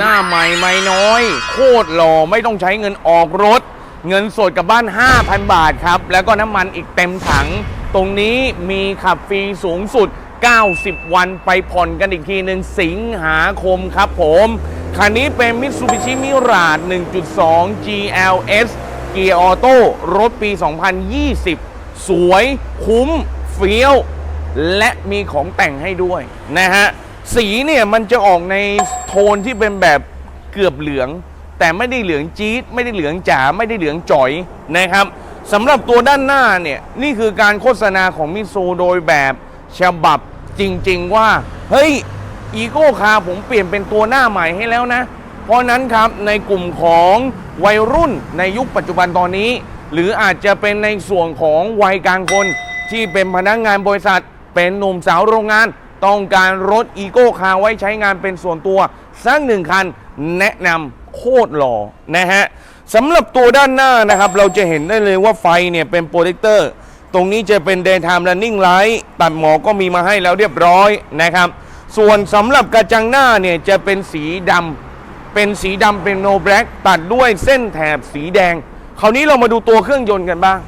หน้าใหม่ไม่น้อย โคตรหล่อไม่ต้องใช้เงินออกรถ เงินสดกับบ้าน 5,000 บาทครับ แล้วก็น้ำมันอีกเต็มถัง ตรงนี้มีขับฟรีสูงสุด 90 วันไปผ่อนกันอีกทีหนึ่งสิงหาคมครับผม คันนี้เป็น Mitsubishi Mirage 1.2 GLS เกียร์ออโต้รถปี 2020 สวยคุ้มเฟี้ยว และมีของแต่งให้ด้วยนะฮะ สีเนี่ยมันจะออกใน โทนที่เป็นแบบเกือบเหลือง แต่ไม่ได้เหลืองจี๊ดไม่ได้เหลืองจ๋าไม่ได้เหลืองจ๋อยนะครับสำหรับตัวด้านหน้าเนี่ยนี่คือการโฆษณาของมิซูโดยแบบฉบับจริง ๆ ว่า เฮ้ยอีโก้คาผมเปลี่ยนเป็นตัวหน้าใหม่ให้แล้วนะ เพราะนั้นครับในกลุ่มของวัยรุ่นในยุคปัจจุบันตอนนี้ หรืออาจจะเป็นในส่วนของวัยกลางคนที่เป็นพนักงานบริษัท เป็นหนุ่มสาวโรงงาน ต้องการรถอีโก้คาไว้ใช้งานเป็นส่วนตัวสักหนึ่งคันแนะนำโคตรหล่อนะฮะสำหรับตัวด้านหน้านะครับ เราจะเห็นได้เลยว่าไฟเนี่ยเป็นโปรเจคเตอร์ตรงนี้จะเป็น daytime running light ตัดหมอกก็มีมาให้แล้วเรียบร้อยนะครับ ส่วนสำหรับกระจังหน้าเนี่ยจะเป็นสีดำเป็นสีดำเป็น no black ตัดด้วยเส้นแถบสีแดง คราวนี้เรามาดูตัวเครื่องยนต์กันบ้าง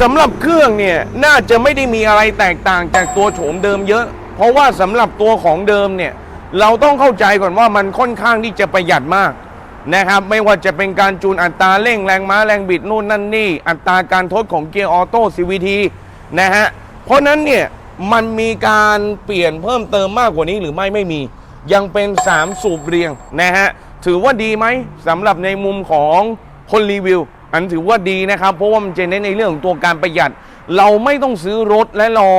สำหรับเครื่องเนี่ยน่าจะไม่ได้มีอะไรแตกต่างจากตัวโฉมเดิมเยอะ เพราะว่าสำหรับตัวของเดิมเนี่ยเราต้องเข้าใจก่อนว่ามันค่อนข้างที่จะประหยัดมากนะครับไม่ว่าจะเป็นการจูนอัตราเร่งแรงม้าแรงบิดนู่นนั่นนี่ อัตราการทดของเกียร์ออโต้ CVT นะฮะเพราะนั้นเนี่ยมันมีการเปลี่ยนเพิ่มเติมมากกว่านี้หรือไม่ไม่มี ยังเป็น 3 สูบเรียงนะฮะถือว่าดีไหมสำหรับในมุมของคนรีวิว อันถือว่าดีนะครับ เพราะว่ามันจะเน้นในเรื่องของตัวการประหยัด เราไม่ต้องซื้อรถและรอ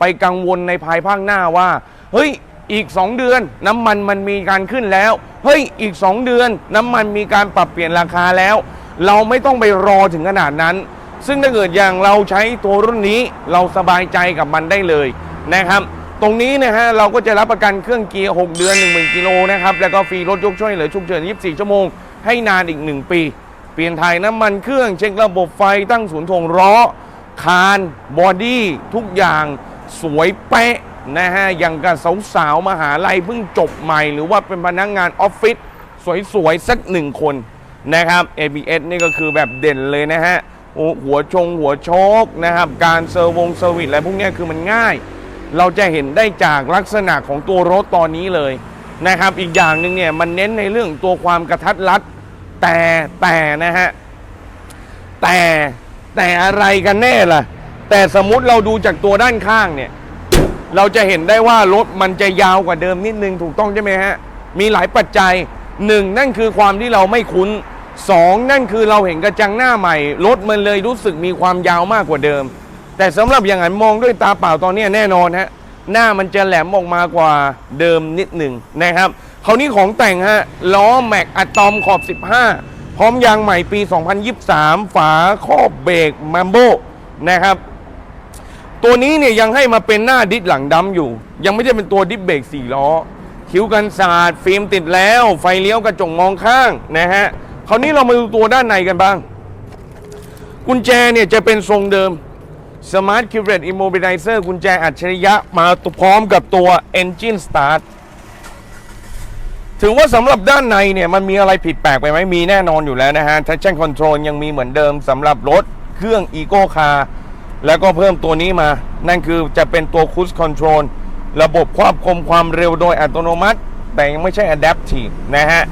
ไปกังวลในภายภาคหน้าว่า เฮ้ยอีก 2 เดือนน้ำมันมันมีการขึ้นแล้ว เฮ้ยอีก 2 เดือนน้ำมันมีการปรับเปลี่ยนราคาแล้ว เราไม่ต้องไปรอถึงขนาดนั้น ซึ่งถ้าเกิดอย่างเราใช้ตัวรุ่นนี้เราสบายใจกับมันได้เลยนะครับ ตรงนี้นะฮะเราก็จะรับประกันเครื่องเกียร์ 6 เดือน 10,000กิโลนะครับ แล้วก็ฟรีรถยกช่วยเหลือฉุกเฉิน 24 ชั่วโมง ให้นานอีก 1 ปี เปลี่ยนถ่ายน้ำมันเครื่องเช็คระบบไฟตั้งศูนย์ถ่วงล้อ คานบอดี้ทุกอย่างสวยเป๊ะนะฮะ อย่างกับสาวๆมหาลัยเพิ่งจบใหม่ หรือว่าเป็นพนักงงานออฟฟิศสวยๆ สักหนึ่งคนนะครับ ABS นี่ก็คือแบบเด่นเลยนะฮะ หัวชงหัวโชกนะครับ การเซอร์วงเซอร์วิสอะไรพวกนี้คือมันง่าย เราจะเห็นได้จากลักษณะของตัวรถตอนนี้เลยนะครับ อีกอย่างหนึ่งเนี่ยมันเน้นในเรื่องตัวความกระทัดรัด แต่แต่นะฮะ แต่แต่อะไรกันแน่ล่ะ แต่สมมติเราดูจากตัวด้านข้างเนี่ย เราจะเห็นได้ว่ารถมันจะยาวกว่าเดิมนิดนึงถูกต้องใช่ไหมฮะ มีหลายปัจจัยหนึ่งนั่นคือความที่เราไม่คุ้นสองนั่นคือเราเห็นกระจังหน้าใหม่ รถมันเลยรู้สึกมีความยาวมากกว่าเดิม แต่สำหรับอย่างนั้นมองด้วยตาเปล่าตอนนี้แน่นอนฮะหน้ามันจะแหลมออกมากว่าเดิมนิดหนึ่งนะครับ คราวนี้ของแต่งฮะล้อแม็กอะตอมขอบ 15 พร้อมยางใหม่ปี 2023 ฝาครอบเบรกแมมโบนะครับ ตัวนี้เนี่ยยังให้มาเป็นหน้าดิสหลังดำอยู่ ยังไม่ได้เป็นตัวดิสเบรกสี่ล้อ คิ้วกันสาดฟิล์มติดแล้ว ไฟเลี้ยวกระจกมองข้างนะฮะคราวนี้เรามาดูตัวด้านในกันบ้าง กุญแจเนี่ยจะเป็นทรงเดิม Smart c u r a t e Immobilizer กุญแจอัจฉริยะมาพร้อมกับตัว Engine Start ถือว่าสำหรับด้านในเนี่ยมันมีอะไรผิดแปลกไปไหมมีแน่นอนอยู่แล้วนะฮะ Traction Control ยังมีเหมือนเดิมสำหรับรถเครื่อง Eco Car แล้วก็เพิ่มตัวนี้มา นั่นคือจะเป็นตัว Cruise Control ระบบควบคุมความเร็วโดยอัตโนมัติ แต่ยังไม่ใช่ Adaptive นะฮะ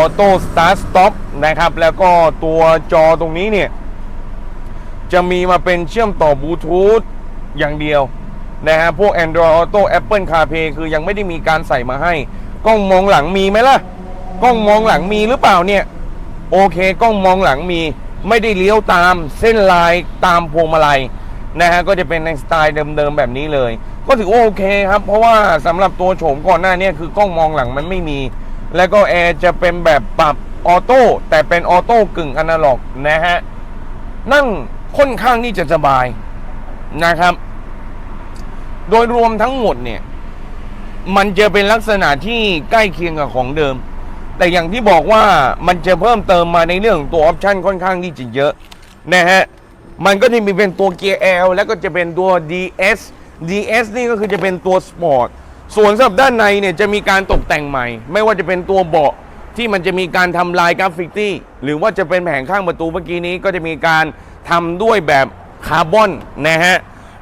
Auto Start Stop นะครับ แล้วก็ตัวจอตรงนี้เนี่ย จะมีมาเป็นเชื่อมต่อบลูทูธอย่างเดียวนะฮะ พวก Android Auto Apple CarPlay คือยังไม่ได้มีการใส่มาให้ กล้องมองหลังมีไหมล่ะ กล้องมองหลังมีหรือเปล่าเนี่ย โอเคกล้องมองหลังมี ไม่ได้เลี้ยวตามเส้นลายตามพวงมาลัยนะฮะก็จะเป็นในสไตล์เดิมๆแบบนี้เลย ก็ถือว่าโอเคครับ เพราะว่าสำหรับตัวโฉมก่อนหน้านี้คือกล้องมองหลังมันไม่มี แล้วก็แอร์จะเป็นแบบปรับออโต้แต่เป็นออโต้กึ่งอนาล็อกนะฮะนั่งค่อนข้างที่จะสบายนะครับ โดยรวมทั้งหมดเนี่ย มันจะเป็นลักษณะที่ใกล้เคียงกับของเดิม แต่อย่างที่บอกว่ามันจะเพิ่มเติมมาในเรื่องของตัวออปชันค่อนข้างที่จะเยอะนะฮะมันก็จะมีเป็นตัวเกียร์ L แล้วก็จะเป็นตัว DS DS นี่ก็คือจะเป็นตัวสปอร์ตส่วนสำหรับด้านในเนี่ยจะมีการตกแต่งใหม่ ไม่ว่าจะเป็นตัวเบาะที่มันจะมีการทำลายกราฟิตี้หรือว่าจะเป็นแผงข้างประตูเมื่อกี้นี้ก็จะมีการทำด้วยแบบคาร์บอนนะฮะ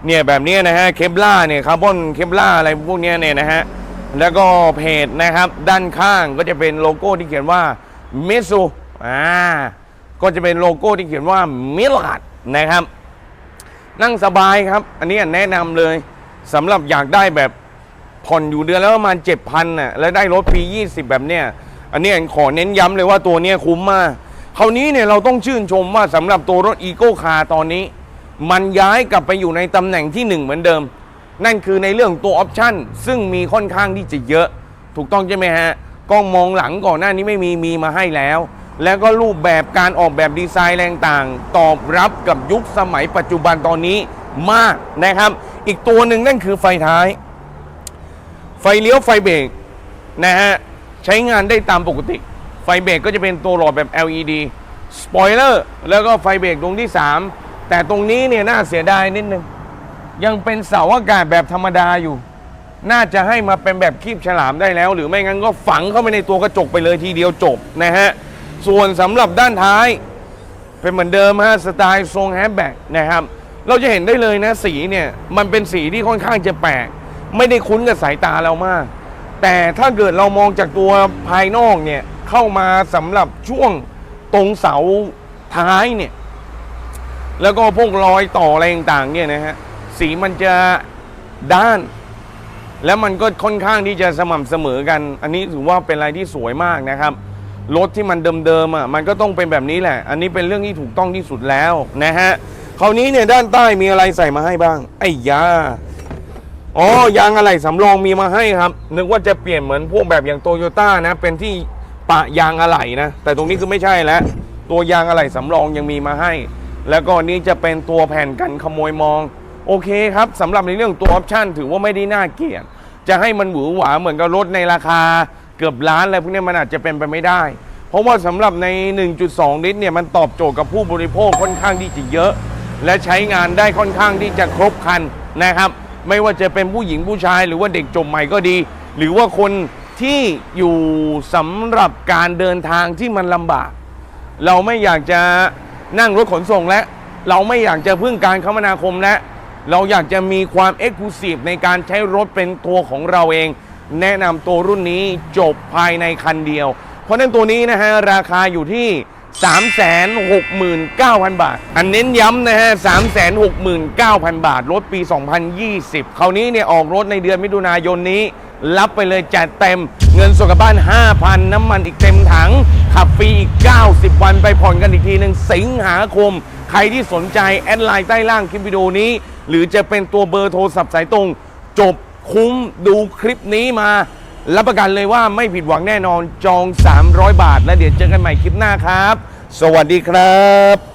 เนี่ยแบบนี้นะฮะเคปล่าเนี่ยคาร์บอนเคปล่าอะไรพวกนี้เนี่ยนะฮะแล้วก็เพจนะครับด้านข้างก็จะเป็นโลโก้ที่เขียนว่าเมซูอ่าก็จะเป็นโลโก้ที่เขียนว่ามิลาดนะครับ นั่งสบายครับ อันนี้แนะนำเลยสำหรับอยากได้แบบผ่อนอยู่เดือนแล้วประมาณเจ็ดพันน่ะแล้วได้รถปี 20 แบบเนี้ยอันนี้ขอเน้นย้ำเลยว่าตัวเนี้ยคุ้มมาก คราวนี้เนี่ยเราต้องชื่นชมว่าสำหรับตัวรถอีโก้คาร์ตอนนี้ มันย้ายกลับไปอยู่ในตำแหน่งที่หนึ่งเหมือนเดิม นั่นคือในเรื่องตัวออปชันซึ่งมีค่อนข้างที่จะเยอะ ถูกต้องใช่ไหมฮะกล้องมองหลังก่อนหน้านี้ไม่มีมีมาให้แล้ว แล้วก็รูปแบบการออกแบบดีไซน์แรงต่าง ตอบรับกับยุคสมัยปัจจุบันตอนนี้มากนะครับ อีกตัวหนึ่งนั่นคือไฟท้าย ไฟเลี้ยวไฟเบรกนะฮะใช้งานได้ตามปกติ ไฟเบรกก็จะเป็นตัวหลอดแบบ LED สปอยเลอร์แล้วก็ไฟเบรกตรงที่ 3 แต่ตรงนี้เนี่ยน่าเสียดายนิดนึง ยังเป็นเสาอากาศแบบธรรมดาอยู่ น่าจะให้มาเป็นแบบคีบฉลามได้แล้ว หรือไม่งั้นก็ฝังเข้าไปในตัวกระจกไปเลยทีเดียวจบนะฮะ ส่วนสำหรับด้านท้าย เป็นเหมือนเดิมฮะสไตล์ทรงแฮชแบ็กนะครับ เราจะเห็นได้เลยนะสีเนี่ยมันเป็นสีที่ค่อนข้างจะแปลกไม่ได้คุ้นกับสายตาเรามาก แต่ถ้าเกิดเรามองจากตัวภายนอกเนี่ยเข้ามาสำหรับช่วงตรงเสาท้ายเนี่ย แล้วก็พวกรอยต่ออะไรต่างๆเนี่ยนะฮะสีมันจะด้าน แล้วมันก็ค่อนข้างที่จะสม่ำเสมอกัน อันนี้ถือว่าเป็นอะไรที่สวยมากนะครับรถที่มันเดิมๆอะมันก็ต้องเป็นแบบนี้แหละ อันนี้เป็นเรื่องที่ถูกต้องที่สุดแล้วนะฮะคราวนี้เนี่ยด้านใต้มีอะไรใส่มาให้บ้าง ไอ้ยาอ๋อยางอะไหล่สำรองมีมาให้ครับ นึกว่าจะเปลี่ยนเหมือนพวกแบบอย่างโตโยต้านะ เป็นที่ปะยางอะไหล่นะ แต่ตรงนี้คือไม่ใช่แล้ว ตัวยางอะไหล่สำรองยังมีมาให้ แล้วก็นี้จะเป็นตัวแผ่นกันขโมยมอง โอเคครับสำหรับในเรื่องตัวออปชั่นถือว่าไม่ได้น่าเกลียด จะให้มันหวือหวาเหมือนกับรถในราคา เกือบล้านอะไรพวกนี้มันอาจจะเป็นไปไม่ได้ เพราะว่าสำหรับใน 1.2 ลิตรเนี่ยมันตอบโจทย์กับผู้บริโภคค่อนข้างที่จะเยอะ และใช้งานได้ค่อนข้างที่จะครบครันนะครับ ไม่ว่าจะเป็นผู้หญิงผู้ชาย หรือว่าเด็กจบใหม่ก็ดี หรือว่าคนที่อยู่สำหรับการเดินทางที่มันลำบาก เราไม่อยากจะ นั่งรถขนส่งและ เราไม่อยากจะพึ่งการคมนาคมและ เราอยากจะมีความเอ็กซ์คลูซีฟในการใช้รถเป็นตัวของเราเอง แนะนำตัวรุ่นนี้จบภายในคันเดียว เพราะนั้นตัวนี้นะฮะราคาอยู่ที่ 369,000 บาท อันเน้นย้ำนะฮะ 369,000 บาท รถปี 2020 คราวนี้เนี่ยออกรถในเดือนมิถุนายนนี้ รับไปเลยจัดเต็ม เงินสดกับบ้าน 5,000 น้ำมันอีกเต็มถัง ขับฟรีอีก 90 วันไปผ่อนกันอีกทีหนึ่งสิงหาคม ใครที่สนใจ แอดไลน์ใต้ล่างคลิปวิดีโอนี้ หรือจะเป็นตัวเบอร์โทรศัพท์สายตรง จบคุ้มดูคลิปนี้มา รับประกันเลยว่าไม่ผิดหวังแน่นอนจอง 300 บาท และเดี๋ยวเจอกันใหม่คลิปหน้าครับ สวัสดีครับ